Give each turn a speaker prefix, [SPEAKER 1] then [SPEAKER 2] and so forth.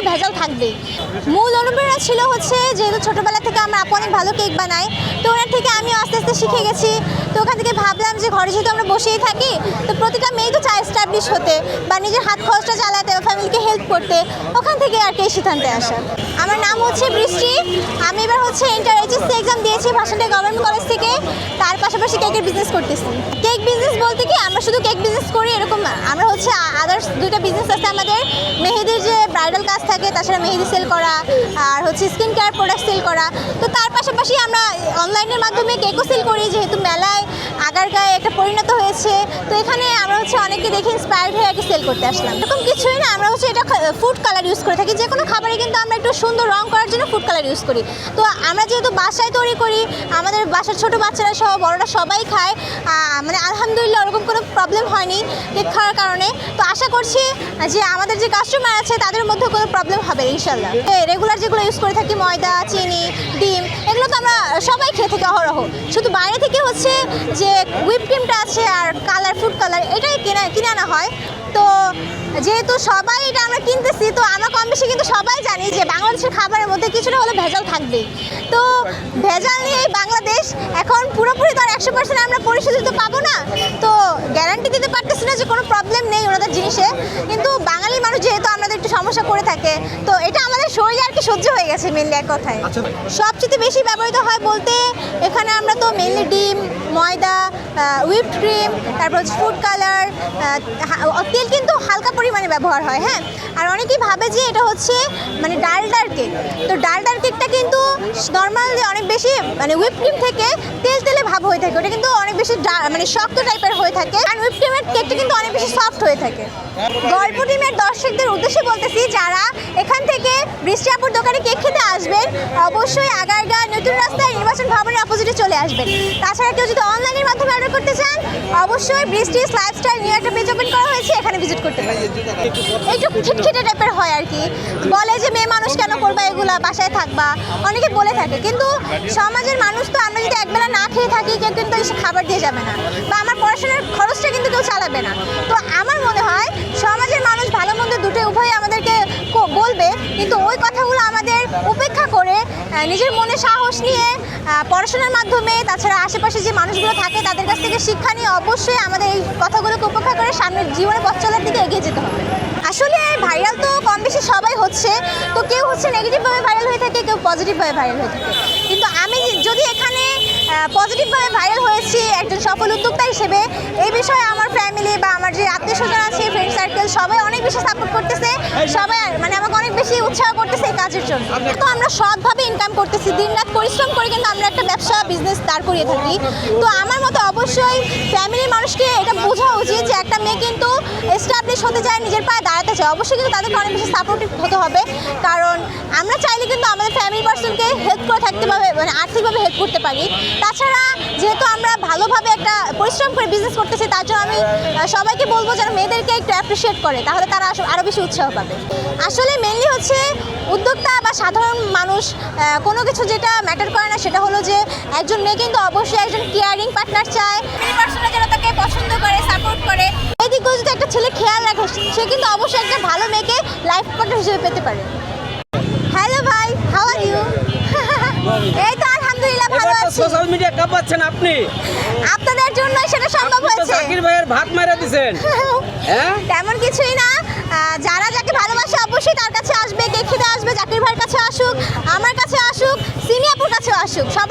[SPEAKER 1] হলে ভেজাল থাকবেই। মূল অনুপ্রেরণা ছিল হচ্ছে যেহেতু ছোটোবেলা থেকে আমরা আপু অনেক ভালো কেক বানাই, তো ওনার থেকে আমিও আস্তে আস্তে শিখে গেছি। তো ওখান থেকে ভাবলাম যে ঘরে যেহেতু আমরা বসেই থাকি, তো প্রতিটা মেয়ে তো চায় এস্টাবলিশ হতে বা নিজের হাত খরচটা চালাতে বা ফ্যামিলিকে হেল্প করতে। ওখান থেকে আর কি এই সিদ্ধান্তে আসা। আমার নাম হচ্ছে বৃষ্টি। আমি এবার হচ্ছে ইন্টার এইচএসসি এক্সাম দিয়েছি ভাষণটা গভর্নমেন্ট কলেজ থেকে। তার পাশাপাশি কেকের বিজনেস করতেছি। কেক বিজনেস বলতে কি, আমরা শুধু কেক বিজনেস করি এরকম না। আমরা হচ্ছে আদার্স দুইটা বিজনেস আছে আমাদের। মেহেদির যে ব্রাইডাল কাজ থাকে, তাছাড়া মেহেদি সেল করা, আর হচ্ছে স্কিন কেয়ার প্রোডাক্ট সেল করা। তো তার পাশাপাশি আমরা অনলাইনের মাধ্যমে কেকও সেল করি, যেহেতু মেলায় আগার গায়ে একটা পরিণত হয়েছে। তো এখানে আমরা হচ্ছে অনেকে দেখে ইন্সপায়ার্ড হয়ে আর সেল করতে আসলাম। এরকম কিছুই না, আমরা হচ্ছে এটা ফুড কালার ইউজ করে থাকি। যে কোনো খাবারে কিন্তু আমরা একটু সুন্দর রং করার জন্য ফুড কালার ইউজ করি। তো আমরা যেহেতু বাসায় তৈরি করি, আমাদের বাসার ছোট বাচ্চারা সহ বড়রা সবাই খায়। মানে আলহামদুলিল্লাহ ওরকম কোনো প্রবলেম হয়নি কেক খাওয়ার কারণে। তো আশা করছি যে আমাদের যে কাস্টমার আছে, তাদের মধ্যে কোনো প্রবলেম হবে ইনশাল্লাহ রেগুলার যেগুলো ইউজ করে থাকি, ময়দা, চিনি, ডিম এগুলো তো আমরা সবাই খেয়ে থাকি অহরহ। শুধু বাইরে থেকে হচ্ছে যে হুইপ ক্রিমটা আছে আর কালার ফুড কালার এটাই কিনে কিনে আনা হয়। তো যেহেতু সবাই এটা আমরা কিনতেছি, তো আমরা কম বেশি কিন্তু সবাই জানি যে বাংলাদেশের খাবারের মধ্যে কিছুটা হলে ভেজাল থাকবেই। তো ভেজাল নিয়ে এই বাংলাদেশ এখন পুরোপুরি তো আর একশো পার্সেন্ট আমরা পরিশোধিত পাবো না। তো গ্যারান্টি দিতে পারতেছি না যে কোনো প্রবলেম নেই ওনাদের জিনিসে। কিন্তু বাঙালি মানুষ যেহেতু সমস্যা করে থাকে। তো এটা আমাদের শরীরে আর কি সহ্য হয়ে গেছে মেনলি এক কথায়।
[SPEAKER 2] আচ্ছা।
[SPEAKER 1] সবচেয়ে বেশি ব্যবহৃত হয় বলতে এখানে আমরা তো মেনলি ডিম ময়দা হুইপড ক্রিম তারপর হচ্ছে ফুড কালার তেল কিন্তু হালকা পরিমাণে ব্যবহার হয় হ্যাঁ? আর অনেকেই ভাবে যে এটা হচ্ছে মানে ডালডার কেক। তো ডালডার কেকটা কিন্তু নর্মাল অনেক বেশি মানে হুইপ ক্রিম থেকে তেল তেলে ভাব হয়ে থাকে। ওটা কিন্তু অনেক বেশি ডা- মানে শক্ত টাইপের হয়ে থাকে। আর হুইপ ক্রিমের কেকটা কিন্তু অনেক বেশি সফট হয়ে থাকে। গল্প টিমের দর্শকদের উদ্দেশ্যে বলতেছি যারা এখান থেকে বৃষ্টি আপুর দোকানে কেক খেতে আসবেন, অবশ্যই আগারগা নতুন রাস্তায় নির্বাচন ভবনের অপোজিটে চলে আসবেন। তাছাড়া কেউ যদি অনলাইনের মাধ্যমে অর্ডার করতে চান, অবশ্যই বৃষ্টি লাইফস্টাইল নিয়ে একটা পেজ ওপেন করা হয়েছে, এখানে ভিজিট করতে পারেন। একটু খিটখিটে টাইপের হয় আর কি। বলে যে মেয়ে মানুষ কেন করবা এগুলা, বাসায় থাকবা, অনেকে বলে থাকে। কিন্তু সমাজের মানুষ তো আমরা যদি একবেলা না খেয়ে থাকি, কেউ কিন্তু খাবার দিয়ে যাবে না। বা আমার পড়াশোনার খরচটা কিন্তু কেউ চালাবে না। তো আমার মনে হয় সমাজের মানুষ ভালো মন্দ দুটোই উভয় আমাদেরকে কো- বলবে কিন্তু ওই কথাগুলো আমাদের উপেক্ষা করে নিজের মনে সাহস নিয়ে পড়াশোনার মাধ্যমে, তাছাড়া আশেপাশে যে মানুষগুলো থাকে তাদের কাছ থেকে শিক্ষা নিয়ে অবশ্যই আমাদের এই কথাগুলোকে উপেক্ষা করে সামনের জীবনে পথ চলার দিকে এগিয়ে যেতে হবে। আসলে ভাইরাল তো কম বেশি সবাই হচ্ছে, তো কেউ হচ্ছে নেগেটিভভাবে ভাইরাল হয়ে থাকে, কেউ পজিটিভভাবে ভাইরাল হয়ে থাকে। কিন্তু আমি যদি এখানে পজিটিভভাবে ভাইরাল হয়েছি একজন সফল উদ্যোক্তা হিসেবে, এই বিষয়ে আমার ফ্যামিলি বা আমার যে আত্মীয় স্বজন আছে ফ্রেন্ড সার্কেল সবাই অনেক বেশি সাপোর্ট করতেছে, সবাই মানে আমাকে অনেক বেশি উৎসাহ করতেছে এই কাজের জন্য। তো আমরা সৎভাবে ইনকাম করতেছি। দিন রাত পরিশ্রম করে কিন্তু আমরা একটা ব্যবসা বিজনেস দাঁড় করিয়ে থাকি। তো আমার মতো অবশ্যই ফ্যামিলির মানুষকে এটা বোঝা উচিত যে একটা মেয়ে কিন্তু এস্টাবলিশ হতে চায়, নিজের পায়ে দাঁড়াতে চায়। অবশ্যই কিন্তু তাদেরকে অনেক বেশি সাপোর্টিভ হতে হবে। কারণ আমরা চাইলে কিন্তু আমাদের ফ্যামিলি পার্সনকে হেল্প করে থাকতে পারবে মানে আর্থিকভাবে হেল্প করতে পারি। তাছাড়া যেহেতু আমরা ভালোভাবে পরিশ্রম করে বিজনেস করতেছে, তার জন্য আমি সবাইকে বলব যেন মেয়েদেরকে একটু অ্যাপ্রিসিয়েট করে, তাহলে তারা আরও বেশি উৎসাহ পাবে। আসলে মেনলি হচ্ছে উদ্যোক্তা বা সাধারণ মানুষ কোনো কিছু যেটা ম্যাটার করে না, সেটা হলো যে একজন মেয়ে কিন্তু অবশ্যই একজন কেয়ারিং পার্টনার চায় যেন তাকে পছন্দ করে সাপোর্ট করে। এই যদি একটা ছেলে খেয়াল রাখে, সে কিন্তু অবশ্যই একটা ভালো মেয়েকে লাইফ পার্টনার হিসেবে পেতে পারে।
[SPEAKER 3] সোশ্যাল মিডিয়া কাঁপাচ্ছেন আপনি?
[SPEAKER 1] আপনাদের জন্য সেটা সম্ভব হয়েছে।
[SPEAKER 3] জাকির ভাইয়ের ভাত মেরে দিছেন। হ্যাঁ?
[SPEAKER 1] তেমন কিছুই না। যারা যাকে ভালোবাসে অবশ্যই তার কাছে আসবে কে খেতে আসবে জাকির ভাইয়ের কাছে আসুক আমার কাছে আসুক সিনিয়াপুর কাছে আসুক সবাইকে